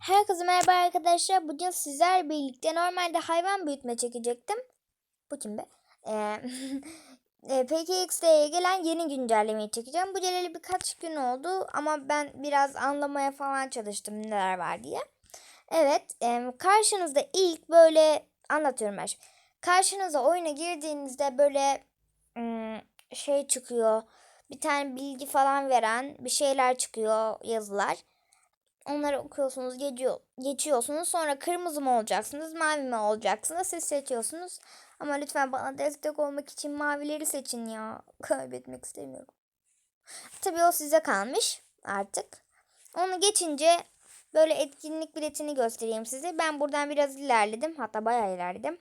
Herkese merhaba arkadaşlar. Bugün sizler birlikte normalde hayvan büyütme çekecektim. Bu kim be? Ee, e, gelen yeni güncellemeyi çekeceğim. Bu geleli birkaç gün oldu ama ben biraz anlamaya falan çalıştım neler var diye. Evet, e, karşınızda ilk böyle anlatıyorum ben. Karşınıza oyuna girdiğinizde böyle ım, şey çıkıyor. Bir tane bilgi falan veren bir şeyler çıkıyor yazılar. Onları okuyorsunuz, geçiyor, geçiyorsunuz. Sonra kırmızı mı olacaksınız, mavi mi olacaksınız? Siz seçiyorsunuz. Ama lütfen bana destek olmak için mavileri seçin ya. Kaybetmek istemiyorum. Tabii o size kalmış artık. Onu geçince böyle etkinlik biletini göstereyim size. Ben buradan biraz ilerledim. Hatta bayağı ilerledim.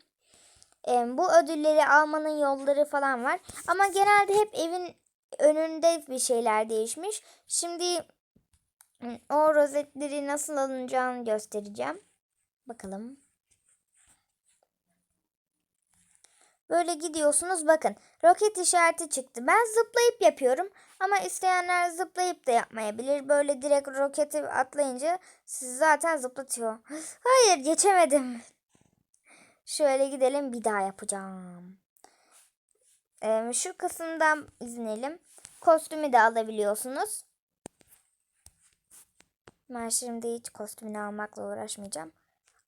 Ee, bu ödülleri almanın yolları falan var. Ama genelde hep evin önünde bir şeyler değişmiş. Şimdi o rozetleri nasıl alınacağını göstereceğim. Bakalım. Böyle gidiyorsunuz bakın. Roket işareti çıktı. Ben zıplayıp yapıyorum. Ama isteyenler zıplayıp da yapmayabilir. Böyle direkt roketi atlayınca sizi zaten zıplatıyor. Hayır geçemedim. Şöyle gidelim bir daha yapacağım. Ee, şu kısımdan izinelim. Kostümü de alabiliyorsunuz. Ben şimdi hiç kostümünü almakla uğraşmayacağım.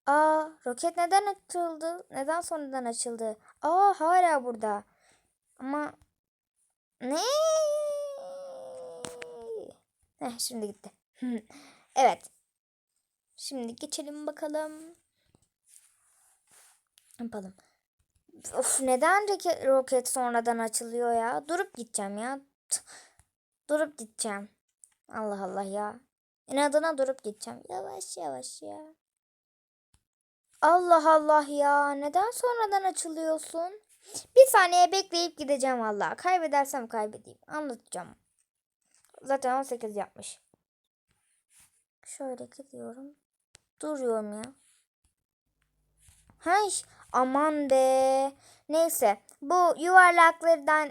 Aa roket neden açıldı? Neden sonradan açıldı? Aa hala burada. Ama ne? Heh, şimdi gitti. evet. Şimdi geçelim bakalım. Yapalım. Of neden roket, sonradan açılıyor ya? Durup gideceğim ya. Durup gideceğim. Allah Allah ya. İnadına durup gideceğim. Yavaş yavaş ya. Allah Allah ya. Neden sonradan açılıyorsun? Bir saniye bekleyip gideceğim valla. Kaybedersem kaybedeyim. Anlatacağım. Zaten 18 yapmış. Şöyle gidiyorum. Duruyorum ya. Hay aman be. Neyse. Bu yuvarlaklardan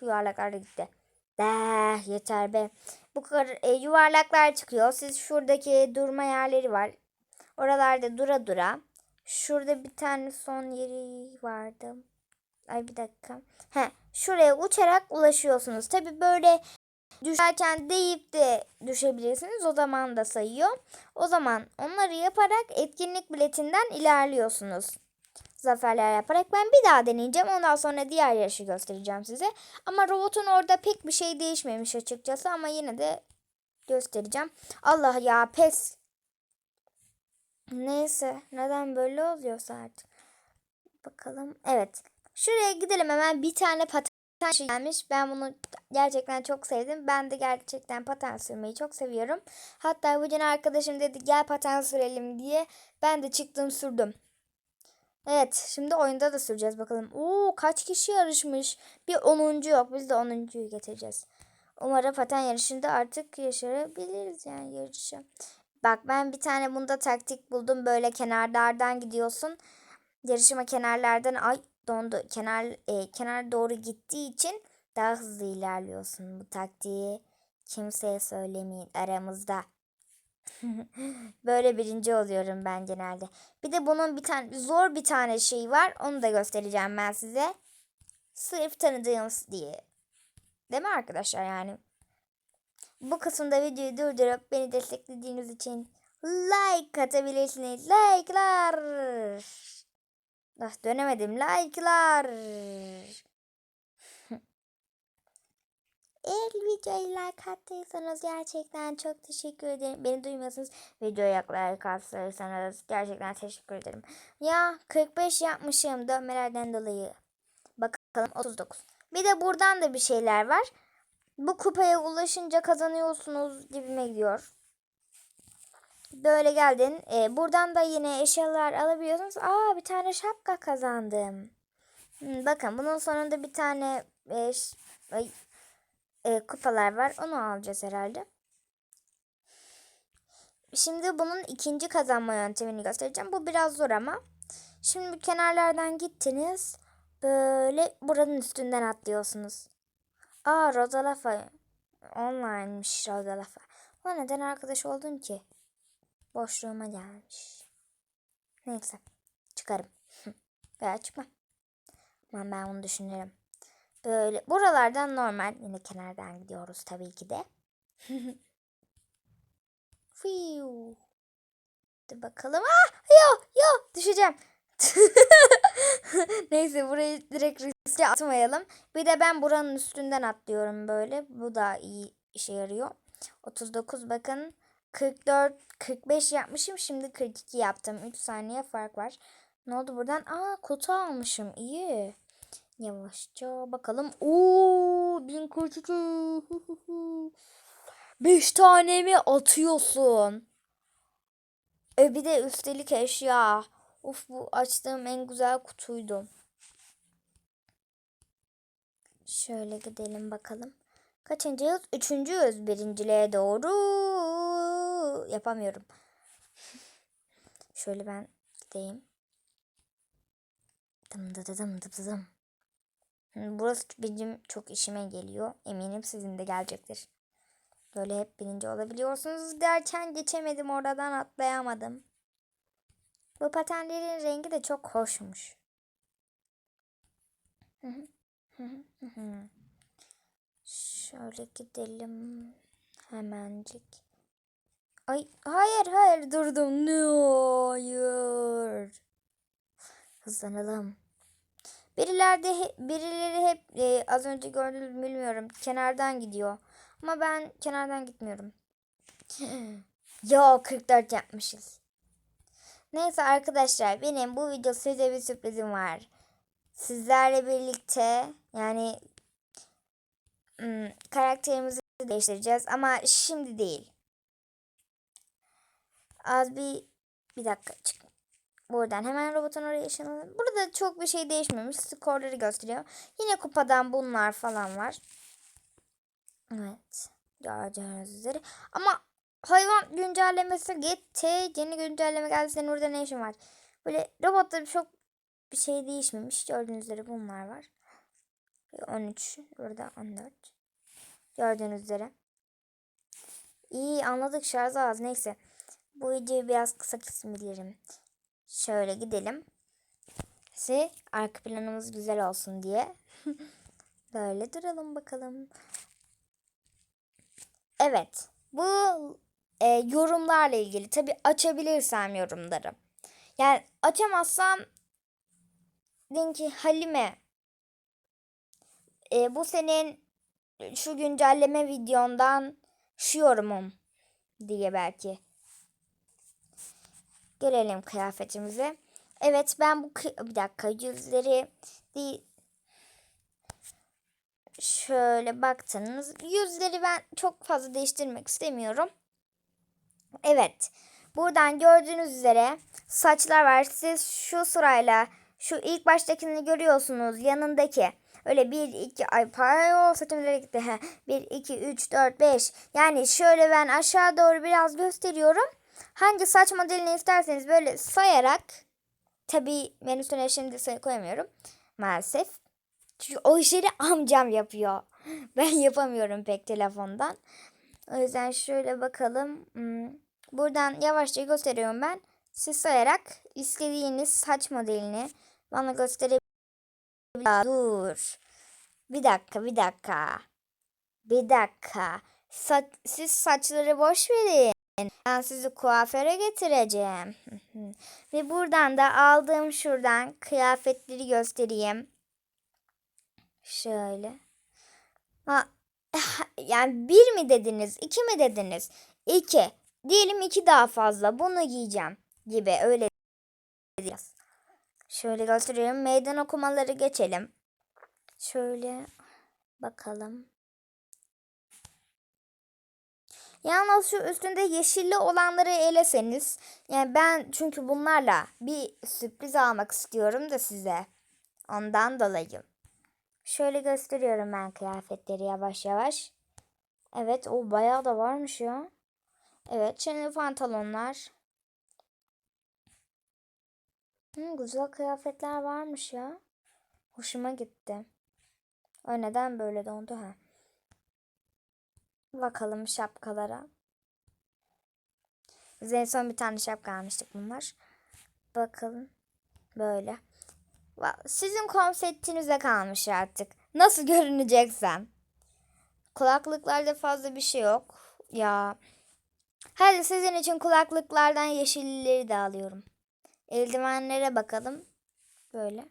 yuvarlaklar gitti. De yeter be. Bu kadar e, yuvarlaklar çıkıyor. Siz şuradaki durma yerleri var. Oralarda dura dura. Şurada bir tane son yeri vardı. Ay bir dakika. He, şuraya uçarak ulaşıyorsunuz. Tabi böyle düşerken deyip de düşebilirsiniz. O zaman da sayıyor. O zaman onları yaparak etkinlik biletinden ilerliyorsunuz zaferler yaparak ben bir daha deneyeceğim. Ondan sonra diğer yarışı göstereceğim size. Ama robotun orada pek bir şey değişmemiş açıkçası ama yine de göstereceğim. Allah ya pes. Neyse neden böyle oluyorsa artık. Bakalım. Evet. Şuraya gidelim hemen bir tane paten şey gelmiş. Ben bunu gerçekten çok sevdim. Ben de gerçekten paten sürmeyi çok seviyorum. Hatta bugün arkadaşım dedi gel paten sürelim diye. Ben de çıktım sürdüm. Evet şimdi oyunda da süreceğiz bakalım. Oo kaç kişi yarışmış. Bir 10. yok biz de 10.yu getireceğiz. Umarım paten yarışında artık yaşayabiliriz yani yarışı. Bak ben bir tane bunda taktik buldum. Böyle kenarlardan gidiyorsun. Yarışıma kenarlardan ay dondu. Kenar e, kenar doğru gittiği için daha hızlı ilerliyorsun. Bu taktiği kimseye söylemeyin aramızda. Böyle birinci oluyorum ben genelde. Bir de bunun bir tane zor bir tane şey var. Onu da göstereceğim ben size. Sırf tanıdığınız diye. Değil mi arkadaşlar yani? Bu kısımda videoyu durdurup beni desteklediğiniz için like atabilirsiniz. Like'lar. Ah, dönemedim. Like'lar. Eğer videoyu like attıysanız gerçekten çok teşekkür ederim. Beni duymuyorsunuz. Videoya like attıysanız gerçekten teşekkür ederim. Ya 45 yapmışım dönmelerden dolayı. Bakalım 39. Bir de buradan da bir şeyler var. Bu kupaya ulaşınca kazanıyorsunuz gibime gidiyor. Böyle geldin. Ee, buradan da yine eşyalar alabiliyorsunuz. Aa bir tane şapka kazandım. Hmm, bakın bunun sonunda bir tane e, ay, e, kupalar var. Onu alacağız herhalde. Şimdi bunun ikinci kazanma yöntemini göstereceğim. Bu biraz zor ama. Şimdi kenarlardan gittiniz. Böyle buranın üstünden atlıyorsunuz. Aa Rodalafa. Online'mış Rodalafa. Ama neden arkadaş oldun ki? boşluğuma gelmiş. Neyse. Çıkarım. Veya çıkmam. Ben bunu düşünürüm. Böyle buralardan normal. Yine kenardan gidiyoruz tabii ki de. Fiu. Dur bakalım. Ah! Yo yo düşeceğim. Neyse burayı direkt riske atmayalım. Bir de ben buranın üstünden atlıyorum böyle. Bu da iyi işe yarıyor. 39 bakın. 44 45 yapmışım. Şimdi 42 yaptım. 3 saniye fark var. Ne oldu buradan? Aa kutu almışım. İyi. Yavaşça bakalım. Oo, bin kutucu. 5 tane mi atıyorsun? E bir de üstelik eşya. Uf bu açtığım en güzel kutuydu. Şöyle gidelim bakalım. Kaçıncıyız? Üçüncüyüz. Birinciliğe doğru. Yapamıyorum. Şöyle ben gideyim. Dım dı dı dım dı dı dım. Burası benim çok işime geliyor. Eminim sizin de gelecektir. Böyle hep birinci olabiliyorsunuz derken geçemedim oradan atlayamadım. Bu patenlerin rengi de çok hoşmuş. Şöyle gidelim hemencik. Ay hayır hayır durdum. No, hayır. Hızlanalım. Birileri de he- birileri hep e, az önce gördünüz bilmiyorum kenardan gidiyor. Ama ben kenardan gitmiyorum. Yo 44 yapmışız. Neyse arkadaşlar benim bu video size bir sürprizim var. Sizlerle birlikte yani hmm, karakterimizi değiştireceğiz ama şimdi değil. Az bir bir dakika çık. Buradan hemen robotun oraya ışınlanalım. Burada çok bir şey değişmemiş. Skorları gösteriyor. Yine kupadan bunlar falan var. Evet. Gördüğünüz üzere. Ama hayvan güncellemesi gitti. Yeni güncelleme geldi. Senin orada ne işin var? Böyle robotta çok bir şey değişmemiş. Gördüğünüz üzere bunlar var. 13. Burada 14. Gördüğünüz üzere. İyi anladık şarj az. Neyse. Bu videoyu biraz kısa kesebilirim. Şöyle gidelim. Si arka planımız güzel olsun diye. Böyle duralım bakalım. Evet. Bu e, yorumlarla ilgili. Tabi açabilirsem yorumları. Yani açamazsam deyin ki Halime e, bu senin şu güncelleme videondan şu yorumum diye belki. Gelelim kıyafetimize. Evet ben bu bir dakika yüzleri değil şöyle baktınız. Yüzleri ben çok fazla değiştirmek istemiyorum. Evet. Buradan gördüğünüz üzere saçlar var. Siz şu sırayla şu ilk baştakini görüyorsunuz. Yanındaki öyle 1 2 ay pardon saçım nereye gitti. 1 2 3 4 5. Yani şöyle ben aşağı doğru biraz gösteriyorum. Hangi saç modelini isterseniz böyle sayarak tabii ben şimdi sayı koyamıyorum maalesef. Çünkü o işleri amcam yapıyor. Ben yapamıyorum pek telefondan. O yüzden şöyle bakalım. Hmm, Buradan yavaşça gösteriyorum ben. Siz sayarak istediğiniz saç modelini bana gösterebilirsiniz. Dur. Bir dakika, bir dakika. Bir dakika. Sa- siz saçları boş verin. Ben sizi kuaföre getireceğim. Ve buradan da aldığım şuradan kıyafetleri göstereyim. Şöyle. Ha, yani bir mi dediniz, iki mi dediniz? İki. Diyelim iki daha fazla. Bunu giyeceğim gibi öyle diyeceğiz. Şöyle gösteriyorum. Meydan okumaları geçelim. Şöyle bakalım. Yalnız şu üstünde yeşilli olanları eleseniz. Yani ben çünkü bunlarla bir sürpriz almak istiyorum da size. Ondan dolayı. Şöyle gösteriyorum ben kıyafetleri yavaş yavaş. Evet o bayağı da varmış ya. Evet şimdi pantolonlar. Hı, güzel kıyafetler varmış ya. Hoşuma gitti. O neden böyle dondu ha? Bakalım şapkalara. Biz en son bir tane şapka almıştık bunlar. Bakalım. Böyle. Sizin konseptinize kalmış artık. Nasıl görüneceksem. Kulaklıklarda fazla bir şey yok. Ya. Hadi sizin için kulaklıklardan yeşilleri de alıyorum. Eldivenlere bakalım. Böyle.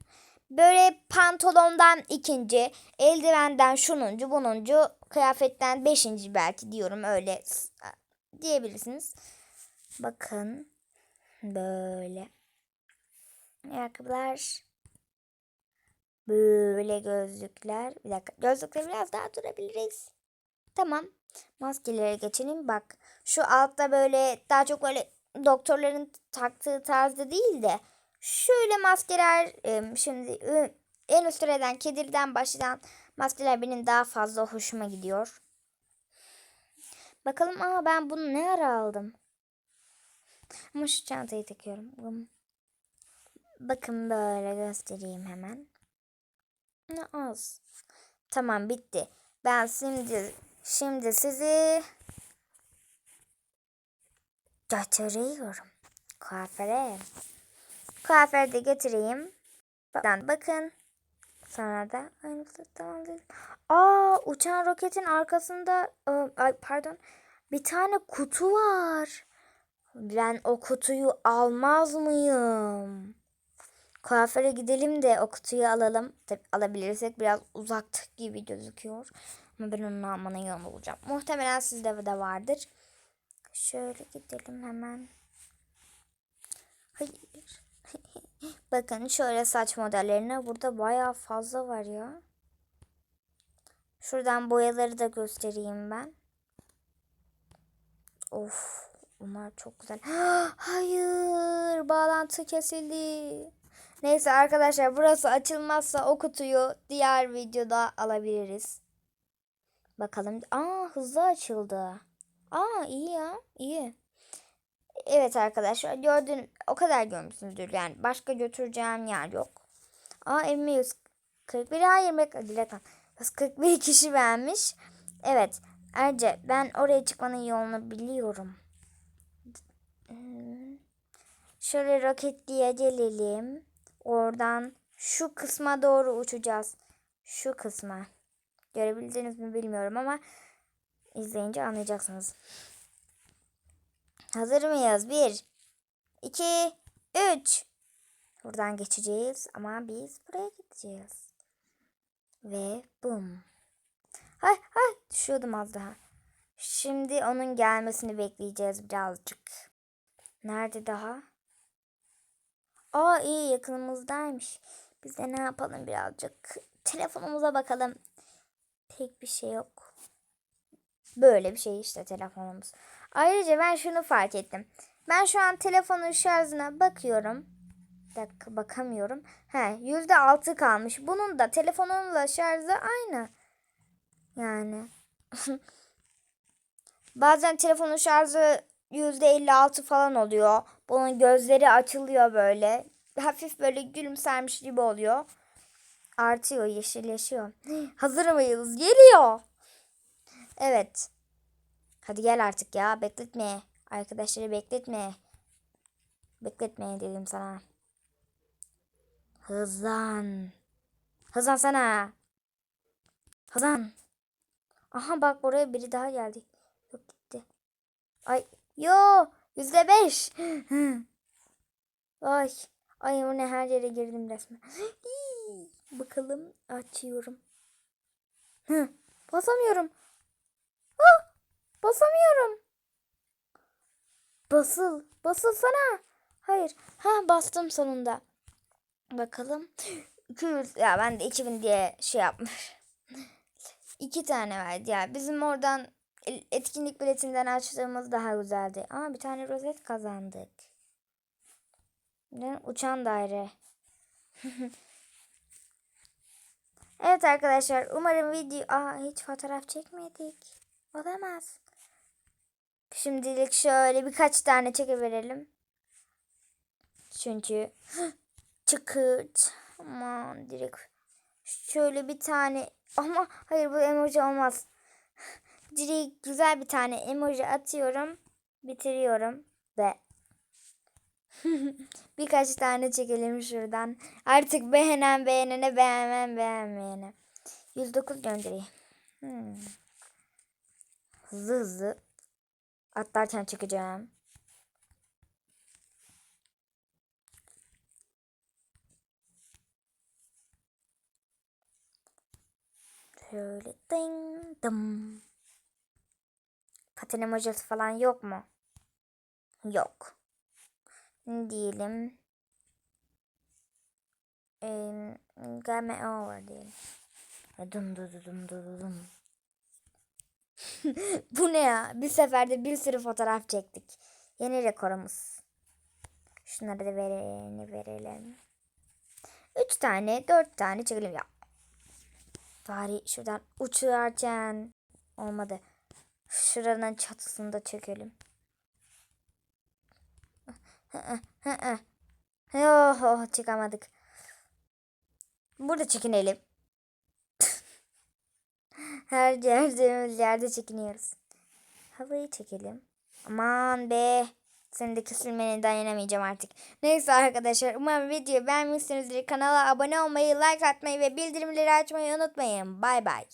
Böyle pantolondan ikinci, eldivenden şununcu, bununcu, kıyafetten beşinci belki diyorum öyle diyebilirsiniz. Bakın. Böyle. Ayakkabılar. Böyle gözlükler. Bir dakika. Gözlükleri biraz daha durabiliriz. Tamam. Maskelere geçelim. Bak. Şu altta böyle daha çok böyle doktorların taktığı tarzda değil de şöyle maskeler em, şimdi ı, en üst sıradan kedirden başlayan maskeler benim daha fazla hoşuma gidiyor. Bakalım ama ben bunu ne ara aldım? Ama şu çantayı takıyorum. Bakın böyle göstereyim hemen. Ne az. Tamam bitti. Ben şimdi şimdi sizi götürüyorum. Kuaföre. Kuaföre de götüreyim. Bakın. Sonra da tamam dedim. Aa uçan roketin arkasında ıı, ay pardon bir tane kutu var. Ben o kutuyu almaz mıyım? Kuaföre gidelim de o kutuyu alalım. Tabii alabilirsek biraz uzakta gibi gözüküyor. Ama ben onu almanın yolunu bulacağım. Muhtemelen sizde de vardır. Şöyle gidelim hemen. Hayır. Bakın şöyle saç modellerine burada bayağı fazla var ya. Şuradan boyaları da göstereyim ben. Of bunlar çok güzel. Hayır bağlantı kesildi. Neyse arkadaşlar burası açılmazsa o kutuyu diğer videoda alabiliriz. Bakalım. Aa hızlı açıldı. Aa iyi ya iyi. Evet arkadaşlar gördüğün o kadar görmüşsünüzdür yani başka götüreceğim yer yok. Aa evime 141 hayır bekle Dilek Hanım. 141 kişi beğenmiş. Evet Erce ben oraya çıkmanın yolunu biliyorum. Şöyle roketliye gelelim. Oradan şu kısma doğru uçacağız. Şu kısma. Görebildiniz mi bilmiyorum ama izleyince anlayacaksınız. Hazır mıyız? Bir, iki, üç. Buradan geçeceğiz ama biz buraya gideceğiz. Ve bum. Hay hay düşüyordum az daha. Şimdi onun gelmesini bekleyeceğiz birazcık. Nerede daha? Aa iyi yakınımızdaymış. Biz de ne yapalım birazcık. Telefonumuza bakalım. Pek bir şey yok. Böyle bir şey işte telefonumuz. Ayrıca ben şunu fark ettim. Ben şu an telefonun şarjına bakıyorum. Bir dakika bakamıyorum. He yüzde altı kalmış. Bunun da telefonumla şarjı aynı. Yani. Bazen telefonun şarjı yüzde elli altı falan oluyor. Bunun gözleri açılıyor böyle. Hafif böyle gülümsermiş gibi oluyor. Artıyor, yeşilleşiyor. Hazır mıyız? Geliyor. Evet. Hadi gel artık ya. Bekletme. Arkadaşları bekletme. Bekletme dedim sana. Hızlan. Hızlan sana. Hızlan. Aha bak buraya biri daha geldi. Yok gitti. Ay yo yüzde beş. Ay. Ay o ne her yere girdim resmen. Bakalım açıyorum. Hı, basamıyorum. Basamıyorum. Basıl. Basıl sana. Hayır. Ha bastım sonunda. Bakalım. 200 ya ben de 2000 diye şey yapmış. İki tane verdi ya. Bizim oradan etkinlik biletinden açtığımız daha güzeldi. Ama bir tane rozet kazandık. Uçan daire. evet arkadaşlar umarım video... Aa hiç fotoğraf çekmedik. Olamaz. Şimdilik şöyle birkaç tane çekeverelim. Çünkü çıkırt. Aman direkt. Şöyle bir tane. Ama hayır bu emoji olmaz. Direkt güzel bir tane emoji atıyorum. Bitiriyorum. Ve birkaç tane çekelim şuradan. Artık beğenen beğenene beğenmem beğenmeyene. 109 göndereyim. Hmm. Hızlı hızlı atlarken çekeceğim. Şöyle ding dım. Paten emojisi falan yok mu? Yok. Diyelim? Ee, game over diyelim. Dım dım dım dım dım. Bu ne ya? Bir seferde bir sürü fotoğraf çektik. Yeni rekorumuz. Şunları da verelim. verelim. Üç tane, dört tane çekelim ya. Bari şuradan uçarken olmadı. Şuranın çatısını da çekelim. Oh, oh, çıkamadık. Burada çekinelim. Her gördüğümüz yerde çekiniyoruz. Havayı çekelim. Aman be. Senin de kesilmene dayanamayacağım artık. Neyse arkadaşlar umarım videoyu beğenmişsinizdir. Kanala abone olmayı, like atmayı ve bildirimleri açmayı unutmayın. Bay bay.